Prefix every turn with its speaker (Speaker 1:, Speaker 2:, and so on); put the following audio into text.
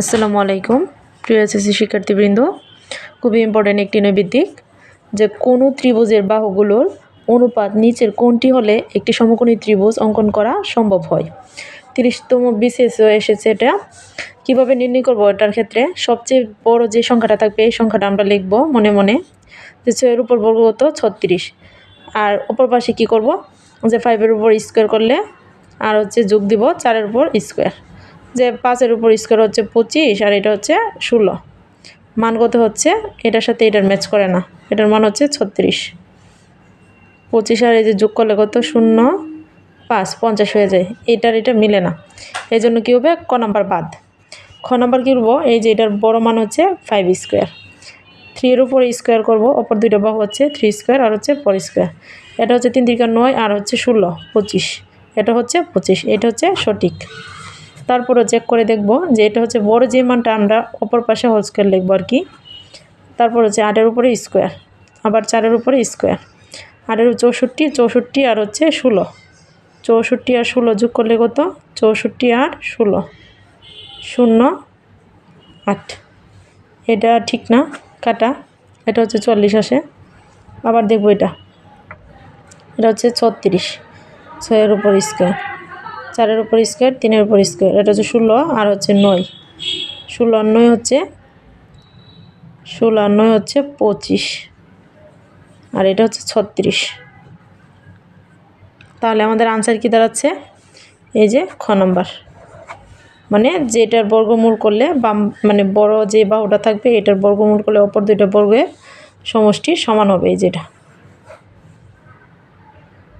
Speaker 1: আসসালামু আলাইকুম। প্রিয় এসএসসি শিক্ষার্থীবৃন্দ, খুবই ইম্পর্টেন্ট একটি নৈবিত্তিক যে কোনো ত্রিভুজের বাহুগুলোর অনুপাত নিচের কোনটি হলে একটি সমকোণী ত্রিভুজ অঙ্কন করা সম্ভব হয়। তিরিশতম বিশেষ এসেছে এটা। কীভাবে নির্ণয় করব এটার ক্ষেত্রে? সবচেয়ে বড় যে সংখ্যাটা থাকবে, এই সংখ্যাটা আমরা লিখব মনে মনে। যে ছয়ের উপর বর্গগত ছত্রিশ। আর অপর পাশে কী করব? যে ফাইভের উপর স্কোয়ার করলে আর হচ্ছে যোগ দিব চারের উপর স্কোয়ার যে পাঁচের উপর স্কোয়ার হচ্ছে পঁচিশ আর এটা হচ্ছে ষোলো। মান কত হচ্ছে? এটার সাথে এটার ম্যাচ করে না। এটার মান হচ্ছে ছত্রিশ। পঁচিশ আর এই যে যোগ করলে কত? শূন্য। পাঁচ, পঞ্চাশ হয়ে যায়। এটার এটা মিলে না। এই জন্য কী হবে? ক নাম্বার বাদ। খ নাম্বার কী করব এই যে এটার বড় মান হচ্ছে ফাইভ স্কোয়ার থ্রির উপর স্কোয়ার করব, অপর দুইটা বাহু হচ্ছে থ্রি স্কোয়ার আর হচ্ছে ফোর স্কোয়ার এটা হচ্ছে তিন তিরিকা নয় আর হচ্ছে ষোলো, পঁচিশ। এটা হচ্ছে পঁচিশ। এটা হচ্ছে সঠিক। তারপরে চেক করে দেখব যে এটা হচ্ছে বড় যে মানটা আমরা অপর পাশে হোল স্কোয়ার লিখব আর কি। তারপর হচ্ছে আটের উপরে স্কোয়ার আবার চারের উপরে স্কোয়ার আটের চৌষট্টি চৌষট্টি আর হচ্ছে ষোলো। চৌষট্টি আর ষোলো যোগ করলে কত? চৌষট্টি আর ষোলো। শূন্য, আট। এটা ঠিক না? কাটা। এটা হচ্ছে চল্লিশ আসে। আবার দেখব এটা। এটা হচ্ছে ছত্রিশ। ছয়ের উপর স্কোয়ার চারের উপর স্কোয়ার, তিনের উপর স্কোয়ার। এটা হচ্ছে ষোলো আর হচ্ছে নয়। ষোলো আর নয় হচ্ছে, ষোলো আর নয় হচ্ছে পঁচিশ। আর এটা হচ্ছে ছত্রিশ। তাহলে আমাদের আনসার কী দাঁড়াচ্ছে? এই যে খ নম্বর। মানে যেটার বর্গমূল করলে বাম মানে বড় যে বাহুটা থাকবে, এটার বর্গমূল করলে অপর দুইটা বর্গের সমষ্টি সমান হবে এই যেটা।